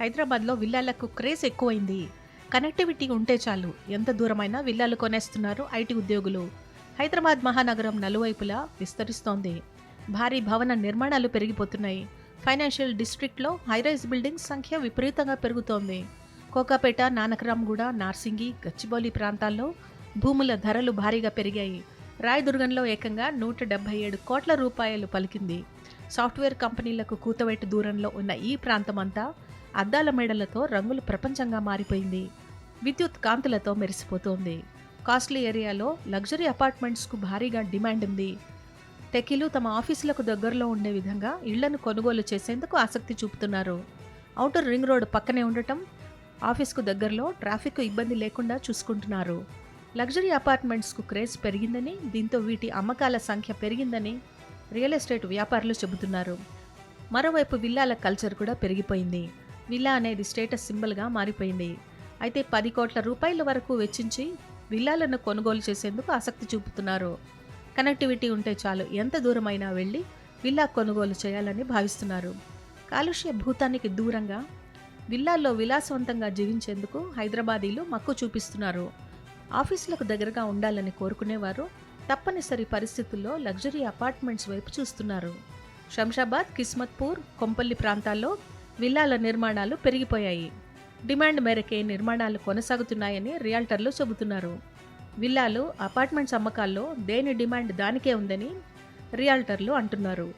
హైదరాబాద్లో విల్లాలకు క్రేజ్ ఎక్కువైంది. కనెక్టివిటీ ఉంటే చాలు. ఎంత దూరమైనా విల్లాలు కొనేస్తున్నారు ఐటీ ఉద్యోగులు. హైదరాబాద్ మహానగరం నలువైపులా విస్తరిస్తోంది. భారీ భవన నిర్మాణాలు పెరిగిపోతున్నాయి. ఫైనాన్షియల్ డిస్ట్రిక్ట్లో హైరైజ్ బిల్డింగ్స్ సంఖ్య విపరీతంగా పెరుగుతోంది. కోకాపేట నానకరాంగూడ నార్సింగి గచ్చిబౌలి ప్రాంతాల్లో భూముల ధరలు భారీగా పెరిగాయి. రాయదుర్గంలో ఏకంగా నూట డెబ్బై ఏడు కోట్ల రూపాయలు పలికింది. సాఫ్ట్వేర్ కంపెనీలకు కూతవేటు దూరంలో ఉన్న ఈ ప్రాంతమంతా అద్దాల మేడలతో రంగులు ప్రపంచంగా మారిపోయింది. విద్యుత్ కాంతులతో మెరిసిపోతోంది. కాస్ట్లీ ఏరియాలో లగ్జరీ అపార్ట్మెంట్స్కు భారీగా డిమాండ్ ఉంది. టెకీలు తమ ఆఫీసులకు దగ్గరలో ఉండే విధంగా ఇళ్ళను కొనుగోలు చేసేందుకు ఆసక్తి చూపుతున్నారు. అవుటర్ రింగ్ రోడ్ పక్కనే ఉండటం ఆఫీస్కు దగ్గరలో ట్రాఫిక్ ఇబ్బంది లేకుండా చూసుకుంటున్నారు. లగ్జరీ అపార్ట్మెంట్స్కు క్రేజ్ పెరిగిందని దీంతో వీటి అమ్మకాల సంఖ్య పెరిగిందని రియల్ ఎస్టేట్ వ్యాపారులు చెబుతున్నారు. మరోవైపు విల్లాల కల్చర్ కూడా పెరిగిపోయింది. విల్లా అనేది స్టేటస్ సింబల్గా మారిపోయింది. అయితే పది కోట్ల రూపాయల వరకు వెచ్చించి విల్లాలను కొనుగోలు చేసేందుకు ఆసక్తి చూపుతున్నారు. కనెక్టివిటీ ఉంటే చాలు ఎంత దూరమైనా వెళ్ళి విల్లా కొనుగోలు చేయాలని భావిస్తున్నారు. కాలుష్య భూతానికి దూరంగా విల్లాల్లో విలాసవంతంగా జీవించేందుకు హైదరాబాదీలు మక్కు చూపిస్తున్నారు. ఆఫీసులకు దగ్గరగా ఉండాలని కోరుకునేవారు తప్పనిసరి పరిస్థితుల్లో లగ్జరీ అపార్ట్మెంట్స్ వైపు చూస్తున్నారు. శంషాబాద్ కిస్మత్పూర్ కొంపల్లి ప్రాంతాల్లో విల్లాల నిర్మాణాలు పెరిగిపోయాయి. డిమాండ్ మేరకే నిర్మాణాలు కొనసాగుతున్నాయని రియాల్టర్లు చెబుతున్నారు. విల్లాలు అపార్ట్మెంట్స్ అమ్మకాల్లో దేని డిమాండ్ దానికే ఉందని రియాల్టర్లు అంటున్నారు.